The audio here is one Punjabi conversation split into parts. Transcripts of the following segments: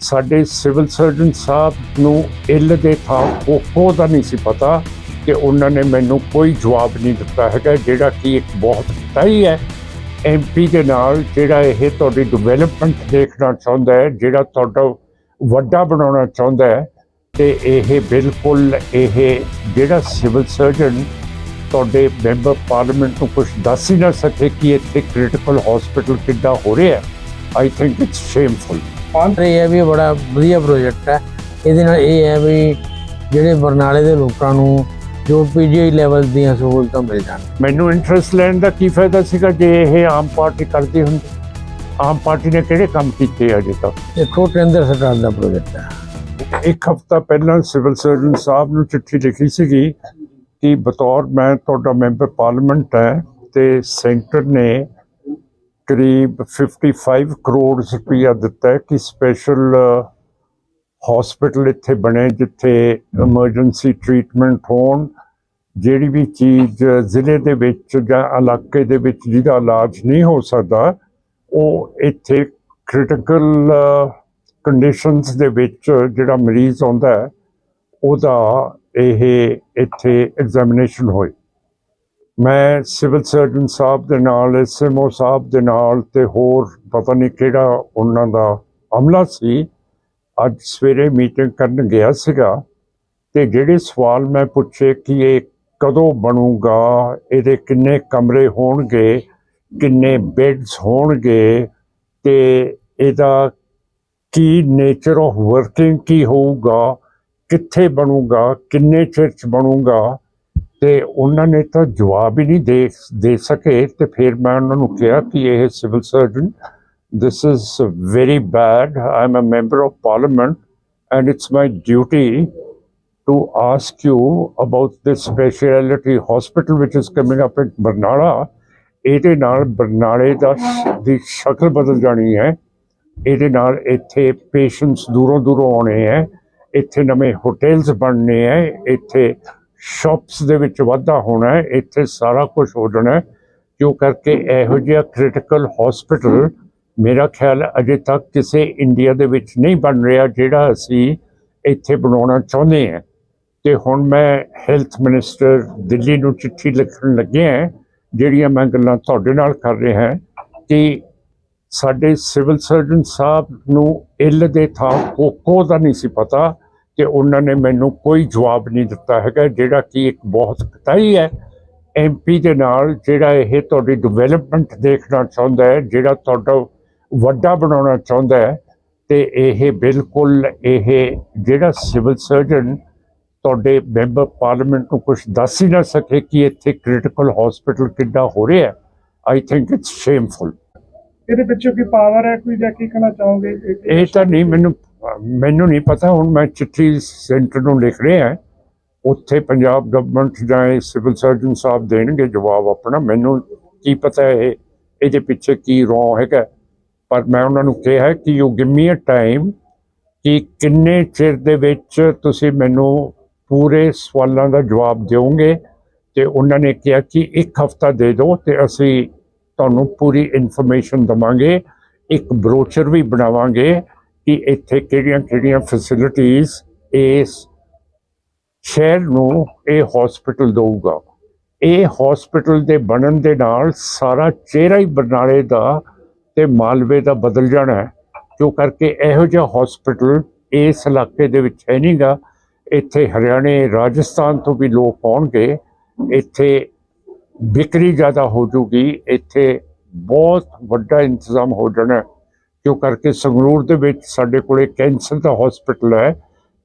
ਸਾਡੇ ਸਿਵਲ ਸਰਜਨ ਸਾਹਿਬ ਨੂੰ ਇੱਲ ਦੇ ਥਾਂ ਕੋਕੋ ਦਾ ਨਹੀਂ ਸੀ ਪਤਾ ਕਿ ਉਹਨਾਂ ਨੇ ਮੈਨੂੰ ਕੋਈ ਜਵਾਬ ਨਹੀਂ ਦਿੱਤਾ ਹੈਗਾ, ਜਿਹੜਾ ਕਿ ਇੱਕ ਬਹੁਤ ਤਈ ਹੈ। ਐਮਪੀ ਦੇ ਨਾਲ ਜਿਹੜਾ ਇਹ ਤੁਹਾਡੀ ਡਿਵੈਲਪਮੈਂਟ ਦੇਖਣਾ ਚਾਹੁੰਦਾ ਹੈ, ਜਿਹੜਾ ਤੁਹਾਡਾ ਵੱਡਾ ਬਣਾਉਣਾ ਚਾਹੁੰਦਾ ਹੈ, ਤੇ ਇਹ ਬਿਲਕੁਲ ਇਹ ਜਿਹੜਾ ਸਿਵਲ ਸਰਜਨ ਤੁਹਾਡੇ ਮੈਂਬਰ ਪਾਰਲੀਮੈਂਟ ਨੂੰ ਕੁਝ ਦੱਸ ਹੀ ਨਾ ਸਕੇ ਕਿ ਇੱਥੇ ਕ੍ਰਿਟੀਕਲ ਹਸਪੀਟਲ ਕਿੱਦਾਂ ਹੋ ਰਿਹਾ ਆਈ ਥਿੰਕ ਇਟਸ ਸ਼ੇਮਫੁਲ ਪਰ ਇਹ ਹੈ ਵੀ ਬੜਾ ਵਧੀਆ ਪ੍ਰੋਜੈਕਟ ਹੈ। ਇਹਦੇ ਨਾਲ ਇਹ ਹੈ ਵੀ ਜਿਹੜੇ ਬਰਨਾਲੇ ਦੇ ਲੋਕਾਂ ਨੂੰ ਜੋ ਪੀਜੀਆਈ ਲੈਵਲ ਦੀਆਂ ਸਹੂਲਤਾਂ ਮਿਲ ਜਾਣ। ਮੈਨੂੰ ਇੰਟਰਸਟ ਲੈਣ ਦਾ ਕੀ ਫਾਇਦਾ ਸੀਗਾ ਜੇ ਇਹ ਆਮ ਪਾਰਟੀ ਕਰਦੀ ਹੁੰਦੀ? ਆਮ ਪਾਰਟੀ ਨੇ ਕਿਹੜੇ ਕੰਮ ਕੀਤੇ ਅਜੇ ਤੱਕ? ਦੇਖੋ ਕੇਂਦਰ ਸਰਕਾਰ ਦਾ ਪ੍ਰੋਜੈਕਟ ਹੈ। ਇੱਕ ਹਫਤਾ ਪਹਿਲਾਂ ਸਿਵਲ ਸਰਜਨ ਸਾਹਿਬ ਨੂੰ ਚਿੱਠੀ ਲਿਖੀ ਸੀਗੀ ਕਿ ਬਤੌਰ ਮੈਂ ਤੁਹਾਡਾ ਮੈਂਬਰ ਪਾਰਲੀਮੈਂਟ ਹੈ ਤੇ ਸੈਂਟਰ ਨੇ ਕਰੀਬ 55 ਕਰੋੜ ਰੁਪਇਆ ਦਿੱਤਾ ਹੈ ਕਿ ਸਪੈਸ਼ਲ ਹਸਪੀਟਲ ਇੱਥੇ ਬਣੇ ਜਿੱਥੇ ਐਮਰਜੈਂਸੀ ਟ੍ਰੀਟਮੈਂਟ ਹੋਣ। ਜਿਹੜੀ ਵੀ ਚੀਜ਼ ਜ਼ਿਲ੍ਹੇ ਦੇ ਵਿੱਚ ਜਾਂ ਇਲਾਕੇ ਦੇ ਵਿੱਚ ਜਿਹਦਾ ਇਲਾਜ ਨਹੀਂ ਹੋ ਸਕਦਾ, ਉਹ ਇੱਥੇ ਕ੍ਰਿਟੀਕਲ ਕੰਡੀਸ਼ਨਸ ਦੇ ਵਿੱਚ ਜਿਹੜਾ ਮਰੀਜ਼ ਆਉਂਦਾ ਉਹਦਾ ਇਹ ਇੱਥੇ ਐਗਜ਼ਾਮੀਨੇਸ਼ਨ ਹੋਏ। ਮੈਂ ਸਿਵਲ ਸਰਜਨ ਸਾਹਿਬ ਦੇ ਨਾਲ ਐਸਐਮਓ ਸਾਹਿਬ ਦੇ ਨਾਲ ਤੇ ਹੋਰ ਪਤਾ ਨਹੀਂ ਕਿਹੜਾ ਉਹਨਾਂ ਦਾ ਅਮਲਾ ਸੀ, ਅੱਜ ਸਵੇਰੇ ਮੀਟਿੰਗ ਕਰਨ ਗਿਆ ਸੀਗਾ ਤੇ ਜਿਹੜੇ ਸਵਾਲ ਮੈਂ ਪੁੱਛੇ ਕਿ ਇਹ ਕਦੋਂ ਬਣੂਗਾ, ਇਹਦੇ ਕਿੰਨੇ ਕਮਰੇ ਹੋਣਗੇ, ਕਿੰਨੇ ਬੈੱਡਸ ਹੋਣਗੇ ਤੇ ਇਹਦਾ ਕੀ ਨੇਚਰ ਆਫ ਵਰਕਿੰਗ ਕੀ ਹੋਊਗਾ, ਕਿੱਥੇ ਬਣੂਗਾ, ਕਿੰਨੇ ਚਿਰ ਚ ਬਣੂਗਾ ਤੇ ਉਹਨਾਂ ਨੇ ਤਾਂ ਜਵਾਬ ਹੀ ਨਹੀਂ ਦੇ ਦੇ ਸਕੇ ਤੇ ਫਿਰ ਮੈਂ ਉਹਨਾਂ ਨੂੰ ਕਿਹਾ ਕਿ ਇਹ civil surgeon this is very bad i'm a member of parliament and it's my duty to ask you about this specialty hospital which is coming up in Barnala ਇਹਦੇ ਨਾਲ ਬਰਨਾਲੇ ਦਾ ਸ਼- ਦੀ ਸ਼ਕਲ ਬਦਲ ਜਾਣੀ ਹੈ ਇਹਦੇ ਨਾਲ ਇੱਥੇ ਪੇਸ਼ੈਂਟਸ ਦੂਰੋਂ ਦੂਰੋਂ ਆਉਣੇ ਹੈ ਇੱਥੇ ਨਵੇਂ ਹੋਟਲਸ ਬਣਨੇ ਹੈ ਇੱਥੇ ਸ਼ਾਪਸ ਦੇ ਵਿੱਚ ਵਾਧਾ ਹੋਣਾ ਹੈ, ਇੱਥੇ ਸਾਰਾ ਕੁਝ ਹੋ ਜਾਣਾ ਹੈ। ਕਿਉਂ ਕਰਕੇ ਇਹੋ ਜਿਹਾ ਕ੍ਰਿਟੀਕਲ ਹਸਪੀਟਲ ਮੇਰਾ ਖਿਆਲ ਅਜੇ ਤੱਕ ਕਿਸੇ ਇੰਡੀਆ ਦੇ ਵਿੱਚ ਨਹੀਂ ਬਣ ਰਿਹਾ ਜਿਹੜਾ ਅਸੀਂ ਇੱਥੇ ਬਣਾਉਣਾ ਚਾਹੁੰਦੇ ਹਾਂ। ਤੇ ਹੁਣ ਮੈਂ ਹੈਲਥ ਮਿਨਿਸਟਰ ਦਿੱਲੀ ਨੂੰ ਚਿੱਠੀ ਲਿਖਣ ਲੱਗਿਆ ਜਿਹੜੀਆਂ ਮੈਂ ਗੱਲਾਂ ਤੁਹਾਡੇ ਨਾਲ ਕਰ ਰਿਹਾ ਹਾਂ ਕਿ ਸਾਡੇ ਸਿਵਲ ਸਰਜਨ ਸਾਹਿਬ ਨੂੰ ਇੱਲ ਦੇ ਥਾਂ ਕੋਕੋ ਦਾ ਨਹੀਂ ਸੀ ਪਤਾ ਕਿ ਉਹਨਾਂ ਨੇ ਮੈਨੂੰ ਕੋਈ ਜਵਾਬ ਨਹੀਂ ਦਿੱਤਾ ਹੈਗਾ ਜਿਹੜਾ ਕਿ ਇੱਕ ਬਹੁਤ ਕਤਾਈ ਹੈ। ਐਮਪੀ ਦੇ ਨਾਲ ਜਿਹੜਾ ਇਹ ਤੁਹਾਡੀ ਡਿਵੈਲਪਮੈਂਟ ਦੇਖਣਾ ਚਾਹੁੰਦਾ ਹੈ ਜਿਹੜਾ ਤੁਹਾਡਾ ਵੱਡਾ ਬਣਾਉਣਾ ਚਾਹੁੰਦਾ ਹੈ ਤੇ ਇਹ ਬਿਲਕੁਲ ਇਹ ਜਿਹੜਾ ਸਿਵਲ ਸਰਜਨ ਤੁਹਾਡੇ ਮੈਂਬਰ ਪਾਰਲੀਮੈਂਟ ਨੂੰ ਕੁਝ ਦੱਸ ਹੀ ਨਾ ਸਕੇ ਕਿ ਇੱਥੇ ਕ੍ਰਿਟੀਕਲ ਹਸਪੀਟਲ ਕਿੱਦਾਂ ਹੋ ਰਿਹਾ ਹੈ। ਆਈ ਥਿੰਕ ਇਟਸ ਸ਼ੇਮਫੁਲ ਇਹਦੇ ਪਿੱਛੇ ਕੀ ਪਾਵਰ ਹੈ ਕੋਈ ਜਾਂ ਕੀ ਕਹਿਣਾ ਚਾਹੋਗੇ? ਇਹ ਤਾਂ ਨਹੀਂ ਮੈਨੂੰ ਮੈਨੂੰ ਨਹੀਂ ਪਤਾ, ਹੁਣ ਮੈਂ ਚਿੱਠੀ ਸੈਂਟਰ ਨੂੰ ਲਿਖ ਰਿਹਾ ਉੱਥੇ ਪੰਜਾਬ ਗਵਰਨਮੈਂਟ ਜਾਂ ਇਹ ਸਿਵਲ ਸਰਜਨ ਸਾਹਿਬ ਦੇਣਗੇ ਜਵਾਬ ਆਪਣਾ। ਮੈਨੂੰ ਕੀ ਪਤਾ ਇਹ, ਇਹਦੇ ਪਿੱਛੇ ਕੀ ਰੋਂ ਹੈਗਾ। ਪਰ ਮੈਂ ਉਹਨਾਂ ਨੂੰ ਕਿਹਾ ਕਿ you give me a time ਕਿ ਕਿੰਨੇ ਚਿਰ ਦੇ ਵਿੱਚ ਤੁਸੀਂ ਮੈਨੂੰ ਪੂਰੇ ਸਵਾਲਾਂ ਦਾ ਜਵਾਬ ਦਿਓਗੇ। ਤੇ ਉਹਨਾਂ ਨੇ ਕਿਹਾ ਕਿ ਇੱਕ ਹਫਤਾ ਦੇ ਦਿਓ ਤੇ ਅਸੀਂ ਤੁਹਾਨੂੰ ਪੂਰੀ ਇਨਫੋਰਮੇਸ਼ਨ ਦਵਾਂਗੇ। ਇੱਕ ਬਰੋਚਰ ਵੀ ਬਣਾਵਾਂਗੇ। ਕਿ ਇੱਥੇ ਕਿਹੜੀਆਂ-ਕਿਹੜੀਆਂ ਫੈਸਿਲਿਟੀਆਂ ਇਸ ਸ਼ਹਿਰ ਨੂੰ ਇਹ ਹਸਪੀਟਲ ਦਊਗਾ। ਇਹ ਹਸਪੀਟਲ ਦੇ ਬਣਨ ਦੇ ਨਾਲ ਸਾਰਾ ਚਿਹਰਾ ਹੀ ਬਰਨਾਲੇ ਦਾ ਤੇ ਮਾਲਵੇ ਦਾ ਬਦਲ ਜਾਣਾ ਹੈ। ਕਿਉਂ ਕਰਕੇ ਇਹੋ ਜਿਹਾ ਹਸਪੀਟਲ ਇਸ ਇਲਾਕੇ ਦੇ ਵਿੱਚ ਹੈ ਨਹੀਂਗਾ। ਇੱਥੇ ਹਰਿਆਣੇ, ਰਾਜਸਥਾਨ ਤੋਂ ਵੀ ਲੋਕ ਆਉਣਗੇ। ਇੱਥੇ ਵਿਕਰੀ ਜ਼ਿਆਦਾ ਹੋ ਜੂਗੀ। ਇੱਥੇ ਬਹੁਤ ਵੱਡਾ ਇੰਤਜ਼ਾਮ ਹੋ ਜਾਣਾ ਕਿਉਂ ਕਰਕੇ ਸੰਗਰੂਰ ਦੇ ਵਿੱਚ ਸਾਡੇ ਕੋਲੇ ਕੈਂਸਰ ਦਾ ਹਸਪੀਟਲ ਹੈ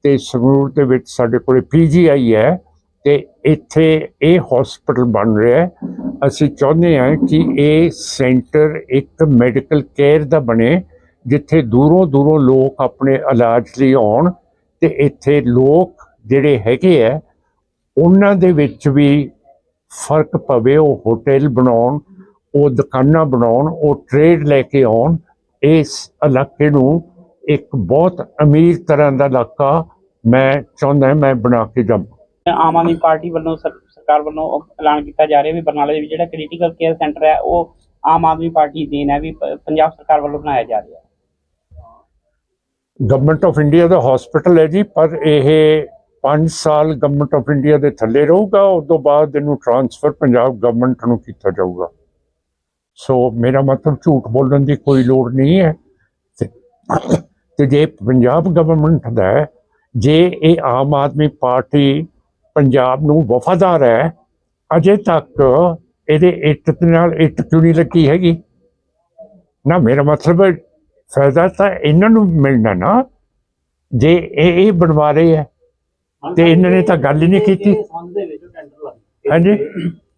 ਤੇ ਸੰਗਰੂਰ ਦੇ ਵਿੱਚ ਸਾਡੇ ਕੋਲੇ ਪੀਜੀਆਈ ਹੈ ਤੇ ਇੱਥੇ ਇਹ ਹਸਪੀਟਲ ਬਣ ਰਿਹਾ ਹੈ। ਅਸੀਂ ਚਾਹੁੰਦੇ ਹਾਂ ਕਿ ਇਹ ਸੈਂਟਰ ਇੱਕ ਮੈਡੀਕਲ ਕੇਅਰ ਦਾ ਬਣੇ, ਜਿੱਥੇ ਦੂਰੋਂ ਦੂਰੋਂ ਲੋਕ ਆਪਣੇ ਇਲਾਜ ਲਈ ਆਉਣ ਤੇ ਇੱਥੇ ਲੋਕ ਜਿਹੜੇ ਹੈਗੇ ਆ, ਉਹਨਾਂ ਦੇ ਵਿੱਚ ਵੀ ਫ਼ਰਕ ਪਵੇ, ਉਹ ਹੋਟਲ ਬਣਾਉਣ, ਉਹ ਦੁਕਾਨਾਂ ਬਣਾਉਣ, ਉਹ ਟ੍ਰੇਡ ਲੈ ਕੇ ਆਉਣ ਇਸ ਇਲਾਕੇ ਨੂੰ ਇੱਕ ਬਹੁਤ ਅਮੀਰ ਤਰ੍ਹਾਂ ਦਾ ਇਲਾਕਾ ਮੈਂ ਚਾਹੁੰਦਾ ਮੈਂ ਬਣਾ ਕੇ ਜਾਵਾਂ। ਆਮ ਆਦਮੀ ਪਾਰਟੀ ਵੱਲੋਂ ਸਰ- ਸਰਕਾਰ ਵੱਲੋਂ ਐਲਾਨ ਕੀਤਾ ਜਾ ਰਿਹਾ ਵੀ ਬਰਨਾਲੇ ਦੇ ਵਿੱਚ ਜਿਹੜਾ ਕ੍ਰਿਟੀਕਲ ਕੇਅਰ ਸੈਂਟਰ ਹੈ ਉਹ ਆਮ ਆਦਮੀ ਪਾਰਟੀ ਦੇਣ ਹੈ ਵੀ ਪੰਜਾਬ ਸਰਕਾਰ ਵੱਲੋਂ ਬਣਾਇਆ ਜਾ ਰਿਹਾ ਗਵਰਨਮੈਂਟ ਆਫ ਇੰਡੀਆ ਦਾ ਹਸਪੀਟਲ ਹੈ ਜੀ ਪਰ ਇਹ 5 ਸਾਲ ਗਵਰਨਮੈਂਟ ਆਫ ਇੰਡੀਆ ਦੇ ਥੱਲੇ ਰਹੂਗਾ ਉਸ ਤੋਂ ਬਾਅਦ ਇਹਨੂੰ ਟ੍ਰਾਂਸਫਰ ਪੰਜਾਬ ਗਵਰਨਮੈਂਟ ਨੂੰ ਕੀਤਾ ਜਾਊਗਾ। ਸੋ ਮੇਰਾ ਮਤਲਬ ਝੂਠ ਬੋਲਣ ਦੀ ਕੋਈ ਲੋੜ ਨਹੀਂ ਹੈ। ਤੇ- ਜੇ ਪੰਜਾਬ ਗਵਰਨਮੈਂਟ ਦਾ ਹੈ, ਜੇ ਇਹ ਆਮ ਆਦਮੀ ਪਾਰਟੀ ਪੰਜਾਬ ਨੂੰ ਵਫਾਦਾਰ ਹੈ ਅਜੇ ਤੱਕ ਇਹਦੇ ਇੱਟ ਨਾਲ ਇੱਟ ਕਿਉਂ ਨਹੀਂ ਲੱਗੀ ਹੈਗੀ? ਨਾ ਮੇਰਾ ਮਤਲਬ ਹੈ, ਫਾਇਦਾ ਤਾਂ ਇਹਨਾਂ ਨੂੰ ਮਿਲਣਾ ਨਾ। ਜੇ ਇਹ ਇਹ ਬਣਵਾ ਰਹੇ ਹੈ ਤੇ ਇਹਨਾਂ ਨੇ ਤਾਂ ਗੱਲ ਹੀ ਨਹੀਂ ਕੀਤੀ। ਹਾਂਜੀ।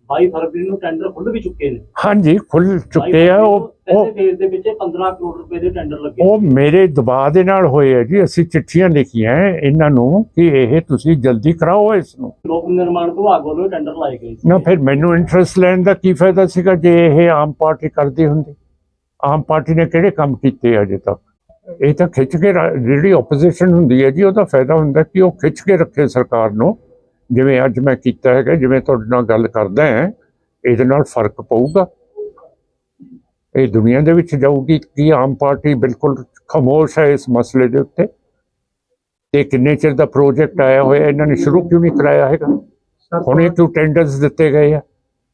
22 ਫਰਵਰੀ ਨੂੰ ਟੈਂਡਰ ਖੁੱਲ ਵੀ ਚੁੱਕੇ ਨੇ। ਹਾਂਜੀ ਖੁੱਲ ਚੁੱਕੇ ਆ ਉਹ ਪਹਿਲੇ ਉਹ ਫੇਜ਼ ਦੇ ਵਿੱਚ 15 ਕਰੋੜ ਰੁਪਏ ਦੇ ਟੈਂਡਰ ਲੱਗੇ ਉਹ ਮੇਰੇ ਦਬਾਅ ਦੇ ਨਾਲ ਹੋਏ ਆ ਜੀ ਅਸੀਂ ਚਿੱਠੀਆਂ ਲਿਖੀਆਂ ਇਹਨਾਂ ਨੂੰ ਕਿ ਇਹ ਤੁਸੀਂ ਜਲਦੀ ਕਰਾਓ ਇਸ ਨੂੰ। ਲੋਕ ਨਿਰਮਾਣ ਵਿਭਾਗ ਵੱਲੋਂ ਟੈਂਡਰ ਲਾਏ ਗਏ ਸੀ। ਨਾ ਫਿਰ ਮੈਨੂੰ ਇੰਟਰਸਟ ਲੈਣ ਦਾ ਕੀ ਫਾਇਦਾ ਸੀਗਾ ਜੇ ਇਹ ਆਮ ਪਾਰਟੀ ਕਰਦੀ ਹੁੰਦੀ? ਆਮ ਪਾਰਟੀ ਨੇ ਕਿਹੜੇ ਕੰਮ ਕੀਤੇ ਅਜੇ ਤੱਕ? ਇਹ ਤਾਂ ਖਿੱਚ ਕੇ ਜਿਹੜੀ ਆਪੋਜੀਸ਼ਨ ਹੁੰਦੀ ਹੈ ਜੀ ਉਹਦਾ ਫਾਇਦਾ ਹੁੰਦਾ ਕਿ ਉਹ ਖਿੱਚ ਕੇ ਰੱਖੇ ਸਰਕਾਰ ਨੂੰ। ਜਿਵੇਂ ਅੱਜ ਮੈਂ ਕੀਤਾ ਹੈਗਾ ਜਿਵੇਂ ਤੁਹਾਡੇ ਨਾਲ ਗੱਲ ਕਰਦਾ ਹਾਂ ਇਹਦੇ ਨਾਲ ਫ਼ਰਕ ਪਊਗਾ। ਇਹ ਦੁਨੀਆ ਦੇ ਵਿੱਚ ਜਾਊਗੀ ਕਿ ਆਮ ਪਾਰਟੀ ਬਿਲਕੁਲ ਖਾਮੋਸ਼ ਹੈ ਇਸ ਮਸਲੇ ਦੇ ਉੱਤੇ। ਤੇ ਕਿੰਨੇ ਚਿਰ ਦਾ ਪ੍ਰੋਜੈਕਟ ਆਇਆ ਹੋਇਆ ਇਹਨਾਂ ਨੇ ਸ਼ੁਰੂ ਕਿਉਂ ਨਹੀਂ ਕਰਾਇਆ ਹੈਗਾ? ਹੁਣੇ ਕਿਉਂ ਟੈਂਡਰਸ ਦਿੱਤੇ ਗਏ ਆ?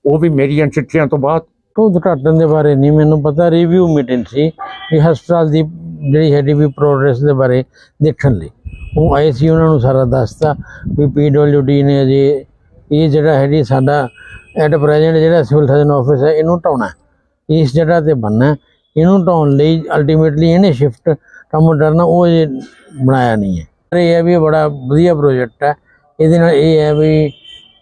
ਉਹ ਵੀ ਮੇਰੀਆਂ ਚਿੱਠੀਆਂ ਤੋਂ ਬਾਅਦ। ਤੋਂ ਉਦਘਾਟਨ ਦੇ ਬਾਰੇ ਨਹੀਂ ਮੈਨੂੰ ਪਤਾ ਰਿਵਿਊ ਮੀਟਿੰਗ ਸੀ ਵੀ ਹਸਪਤਾਲ ਦੀ ਜਿਹੜੀ ਹੈਗੀ ਵੀ ਪ੍ਰੋਗਰੈਸ ਦੇ ਬਾਰੇ ਦੇਖਣ ਲਈ। ਉਹ ਆਏ ਸੀ ਉਹਨਾਂ ਨੂੰ ਸਾਰਾ ਦੱਸਤਾ ਵੀ ਪੀਡਬਲਯੂਡੀ ਨੇ ਜੀ ਇਹ ਜਿਹੜਾ ਹੈਗੀ ਸਾਡਾ ਐਟ ਪ੍ਰੈਜ਼ੈਂਟ ਜਿਹੜਾ ਸਿਵਲ ਸਰਜਨ ਆਫਿਸ ਹੈ ਇਹਨੂੰ ਢਾਉਣਾ ਹੈ। ਇਸ ਜਗ੍ਹਾ ਤੇ ਬਣਨਾ ਹੈ। ਇਹਨੂੰ ਢਾਉਣ ਲਈ ਅਲਟੀਮੇਟਲੀ ਇਹਨੇ ਸ਼ਿਫਟ ਕੰਮ ਕਰਨਾ ਉਹ ਜੇ ਬਣਾਇਆ ਨਹੀਂ ਹੈ। ਪਰ ਇਹ ਹੈ ਵੀ ਇਹ ਬੜਾ ਵਧੀਆ ਪ੍ਰੋਜੈਕਟ ਹੈ। ਇਹਦੇ ਨਾਲ ਇਹ ਹੈ ਵੀ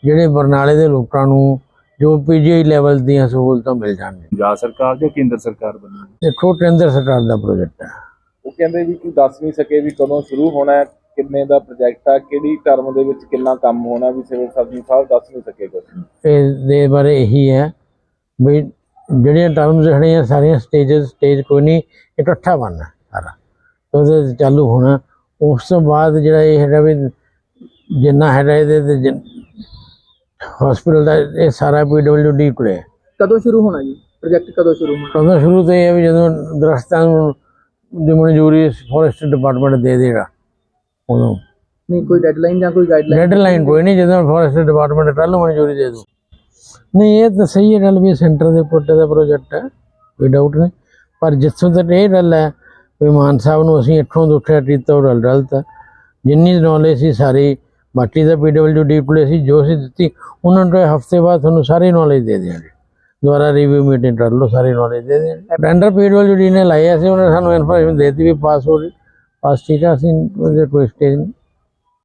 ਜਿਹੜੇ ਬਰਨਾਲੇ ਦੇ ਲੋਕਾਂ ਨੂੰ ਜੋ ਪੀਜੀਆਈ ਲੈਵਲ ਦੀਆਂ ਸਹੂਲਤਾਂ ਮਿਲ ਜਾਣਗੀਆਂ। ਪੰਜਾਬ ਸਰਕਾਰ ਜਾਂ ਕੇਂਦਰ ਸਰਕਾਰ ਵੱਲੋਂ? ਦੇਖੋ ਕੇਂਦਰ ਸਰਕਾਰ ਦਾ ਪ੍ਰੋਜੈਕਟ ਹੈ। ਉਹ ਕਹਿੰਦੇ ਵੀ ਕਿ ਦੱਸ ਨਹੀਂ ਸਕੇ ਵੀ ਕਦੋਂ ਸ਼ੁਰੂ ਹੋਣਾ ਹੈ ਕਿੰਨੇ ਦਾ ਪ੍ਰੋਜੈਕਟ ਆ ਕਿਹੜੀ ਟਰਮ ਦੇ ਵਿੱਚ ਕਿੰਨਾ ਕੰਮ ਹੋਣਾ ਵੀ ਸਿਵਲ ਸਰਜਨ ਸਾਹਿਬ ਦੱਸ ਨਹੀਂ ਸਕੇ ਕੁਝ ਇਸ ਦੇ ਬਾਰੇ ਇਹੀ ਹੈ ਵੀ ਜਿਹੜੀਆਂ ਟਰਮਸ ਖੜੀਆਂ ਸਾਰੀਆਂ ਸਟੇजेस ਸਟੇਜ ਕੋਈ ਨਹੀਂ ਇਕੱਠਾ ਬਣਨਾ ਸਾਰਾ। ਉਹਦੇ ਚਾਲੂ ਹੋਣਾ। ਉਸ ਤੋਂ ਬਾਅਦ ਜਿਹੜਾ ਇਹ ਹੈਗਾ ਵੀ ਜਿੰਨਾ ਹੈਗਾ ਇਹਦੇ ਤੇ ਹਸਪੀਟਲ ਦਾ ਇਹ ਸਾਰਾ ਪੀਡਬਲਯੂਡੀ ਕੋਲੇ ਹੈ। ਕਦੋਂ ਸ਼ੁਰੂ ਹੋਣਾ ਜੀ? ਪ੍ਰੋਜੈਕਟ ਕਦੋਂ ਸ਼ੁਰੂ ਹੋਣਾ? ਕਦੋਂ ਸ਼ੁਰੂ ਤੋਂ ਇਹ ਵੀ ਜਦੋਂ ਦਰਖਤਾਂ ਨੂੰ ਦੀ ਮਨਜ਼ੂਰੀ ਫੋਰੈਸਟ ਡਿਪਾਰਟਮੈਂਟ ਦੇ ਦੇਗਾ ਉਦੋਂ ਨਹੀਂ ਕੋਈ ਡੈਡਲਾਈਨ ਜਾਂ ਕੋਈ ਗਾਈਡਲਾਈਨ ਡੈਡਲਾਈਨ ਕੋਈ ਨਹੀਂ ਜਦੋਂ ਫੋਰੈਸਟ ਡਿਪਾਰਟਮੈਂਟ ਨੂੰ ਮਨਜ਼ੂਰੀ ਦੇ ਦੂ ਨਹੀਂ ਇਹ ਤਾਂ ਸਹੀ ਹੈ ਗੱਲ ਵੀ ਸੈਂਟਰ ਦੇ ਪੁੱਟ ਦਾ ਪ੍ਰੋਜੈਕਟ ਹੈ ਕੋਈ ਡਾਊਟ ਨਹੀਂ। ਪਰ ਜਿੱਥੋਂ ਤੱਕ ਇਹ ਗੱਲ ਹੈ ਵੀ ਮਾਨ ਸਾਹਿਬ ਨੂੰ ਅਸੀਂ ਇੱਥੋਂ ਤੋਂ ਉੱਠਿਆ ਕੀਤਾ ਉਹ ਰਲ ਰਲ ਤਾਂ ਜਿੰਨੀ ਨੌਲੇਜ ਸੀ ਸਾਰੀ ਬਾਕੀ ਦਾ ਪੀਡਬਲਯੂਡੀ ਕੋਲੇ ਸੀ ਜੋ ਸੀ ਦਿੱਤੀ ਉਹਨਾਂ ਨੂੰ ਹਫ਼ਤੇ ਬਾਅਦ ਤੁਹਾਨੂੰ ਸਾਰੀ ਨੌਲੇਜ ਦੇ ਦਿਆਂਗੇ। ਦੁਬਾਰਾ ਰਿਵਿਊ ਮੀਟਿੰਗ ਕਰ ਲਓ ਸਾਰੀ ਨੌਲੇਜ ਦੇ ਦਿਆਂਗੇ। ਟੈਂਡਰ ਪੀਡਬਲਯੂਡੀ ਨੇ ਲਾਇਆ ਸੀ ਉਹਨਾਂ ਨੇ ਸਾਨੂੰ ਇਨਫੋਰਮੇਸ਼ਨ ਦੇ ਦਿੱਤੀ ਵੀ ਪਾਸ ਹੋ ਰਹੀ ਪਾਸ ਠੀਕ ਅਸੀਂ ਉਹਦੇ ਕੋਈ